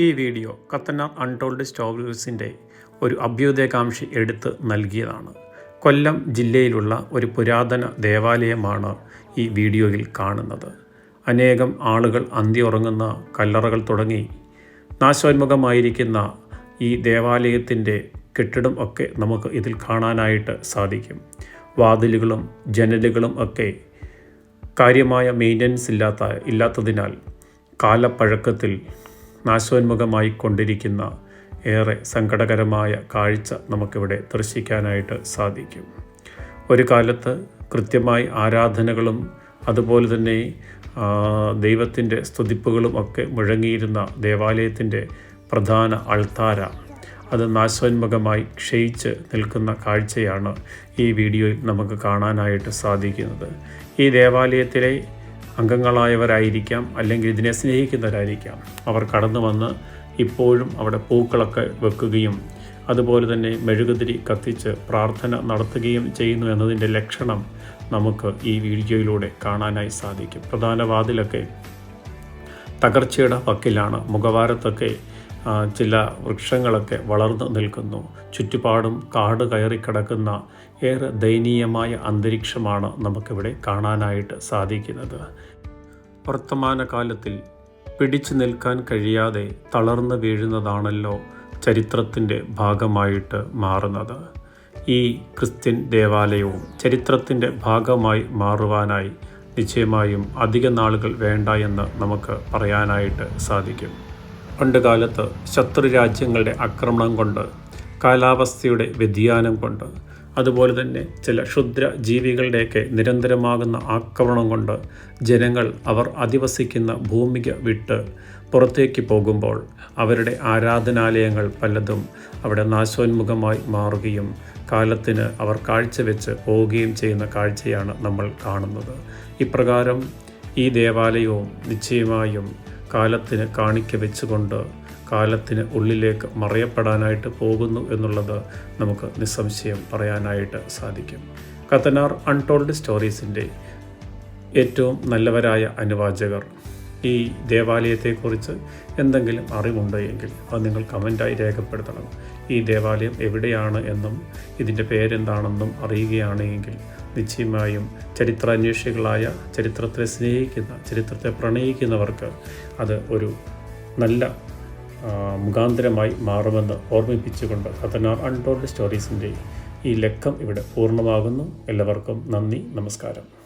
ഈ വീഡിയോ കത്തനാർ അൺടോൾഡ് സ്റ്റോറീസിന്റെ ഒരു അഭ്യുദയകാംക്ഷി എടുത്ത് നൽകിയതാണ്. കൊല്ലം ജില്ലയിലുള്ള ഒരു പുരാതന ദേവാലയമാണ് ഈ വീഡിയോയിൽ കാണുന്നത്. അനേകം ആളുകൾ അന്തി ഉറങ്ങുന്ന കല്ലറകൾ തുടങ്ങി നാശോന്മുഖമായിരിക്കുന്ന ഈ ദേവാലയത്തിന്റെ കെട്ടിടം ഒക്കെ നമുക്ക് ഇതിൽ കാണാനായിട്ട് സാധിക്കും. വാതിലുകളും ജനലുകളും ഒക്കെ കാര്യമായ മെയിന്റനൻസ് ഇല്ലാത്ത ഇല്ലാത്തതിനാൽ കാലപ്പഴക്കത്തിൽ നാശോന്മുഖമായി കൊണ്ടിരിക്കുന്ന ഏറെ സങ്കടകരമായ കാഴ്ച നമുക്കിവിടെ ദർശിക്കാനായിട്ട് സാധിക്കും. ഒരു കാലത്ത് കൃത്യമായി ആരാധനകളും അതുപോലെ തന്നെ ദൈവത്തിന്റെ സ്തുതിപ്പുകളും ഒക്കെ മുഴങ്ങിയിരുന്ന ദേവാലയത്തിന്റെ പ്രധാന അൾത്താര അത് നാശോന്മുഖമായി ക്ഷയിച്ച് നിൽക്കുന്ന കാഴ്ചയാണ് ഈ വീഡിയോയിൽ നമുക്ക് കാണാനായിട്ട് സാധിക്കുന്നത്. ഈ ദേവാലയത്തിലെ അംഗങ്ങളായവരായിരിക്കാം അല്ലെങ്കിൽ ഇതിനെ സ്നേഹിക്കുന്നവരായിരിക്കാം. അവർ കടന്നു വന്ന് ഇപ്പോഴും അവിടെ പൂക്കളൊക്കെ വെക്കുകയും അതുപോലെ തന്നെ മെഴുകുതിരി കത്തിച്ച് പ്രാർത്ഥന നടത്തുകയും ചെയ്യുന്നു എന്നതിന്റെ ലക്ഷണം നമുക്ക് ഈ വീഡിയോയിലൂടെ കാണാനായി സാധിക്കും. പ്രധാന വാതിലൊക്കെ തകർച്ചയുടെ പക്കിലാണ് മുഖവാരത്തൊക്കെ ചില വൃക്ഷങ്ങളൊക്കെ വളർന്നു നിൽക്കുന്നു. ചുറ്റുപാടും കാട് കയറിക്കിടക്കുന്ന ഏറെ ദയനീയമായ അന്തരീക്ഷമാണ് നമുക്കിവിടെ കാണാനായിട്ട് സാധിക്കുന്നത്. വർത്തമാന കാലത്തിൽ പിടിച്ചു നിൽക്കാൻ കഴിയാതെ തളർന്നു വീഴുന്നതാണല്ലോ ചരിത്രത്തിന്റെ ഭാഗമായിട്ട് മാറുന്നത്. ഈ ക്രിസ്ത്യൻ ദേവാലയവും ചരിത്രത്തിന്റെ ഭാഗമായി മാറുവാനായി നിശ്ചയമായും അധിക നാളുകൾ വേണ്ട എന്ന് നമുക്ക് പറയാനായിട്ട് സാധിക്കും. പണ്ടുകാലത്ത് ശത്രുരാജ്യങ്ങളുടെ ആക്രമണം കൊണ്ട് കാലാവസ്ഥയുടെ വ്യതിയാനം കൊണ്ട് അതുപോലെ തന്നെ ചില ക്ഷുദ്ര ജീവികളുടെയൊക്കെ നിരന്തരമാകുന്ന ആക്രമണം കൊണ്ട് ജനങ്ങൾ അവർ അധിവസിക്കുന്ന ഭൂമിക വിട്ട് പുറത്തേക്ക് പോകുമ്പോൾ അവരുടെ ആരാധനാലയങ്ങൾ പലതും അവിടെ നാശോന്മുഖമായി മാറുകയും കാലത്തിന് അവർ കാഴ്ചവെച്ച് പോവുകയും ചെയ്യുന്ന കാഴ്ചയാണ് നമ്മൾ കാണുന്നത്. ഇപ്രകാരം ഈ ദേവാലയവും നിശ്ചയമായും കാലത്തിന് കാണിക്ക വെച്ചുകൊണ്ട് കാലത്തിന് ഉള്ളിലേക്ക് മറയപ്പെടാനായിട്ട് പോകുന്നു എന്നുള്ളത് നമുക്ക് നിസ്സംശയം പറയാനായിട്ട് സാധിക്കും. കത്തനാർ അൺടോൾഡ് സ്റ്റോറീസിന്റെ ഏറ്റവും നല്ലവരായ അനുവാചകർ. ഈ ദേവാലയത്തെക്കുറിച്ച് എന്തെങ്കിലും അറിവുണ്ടോ എങ്കിൽ അത് നിങ്ങൾ കമന്റായി രേഖപ്പെടുത്തണം. ഈ ദേവാലയം എവിടെയാണ് എന്നും ഇതിന്റെ പേരെന്താണെന്നും അറിയുകയാണ് എങ്കിൽ നിശ്ചയമായും ചരിത്രാന്വേഷികളായ ചരിത്രത്തെ സ്നേഹിക്കുന്ന ചരിത്രത്തെ പ്രണയിക്കുന്നവർക്ക് അത് ഒരു നല്ല മുഖാന്തരമായി മാറുമെന്ന് ഓർമ്മിപ്പിച്ചുകൊണ്ട് കഥനാർ അൺടോൾഡ് സ്റ്റോറീസിന്റെ ഈ ലക്കം ഇവിടെ പൂർണമാകുന്നു. എല്ലാവർക്കും നന്ദി നമസ്കാരം.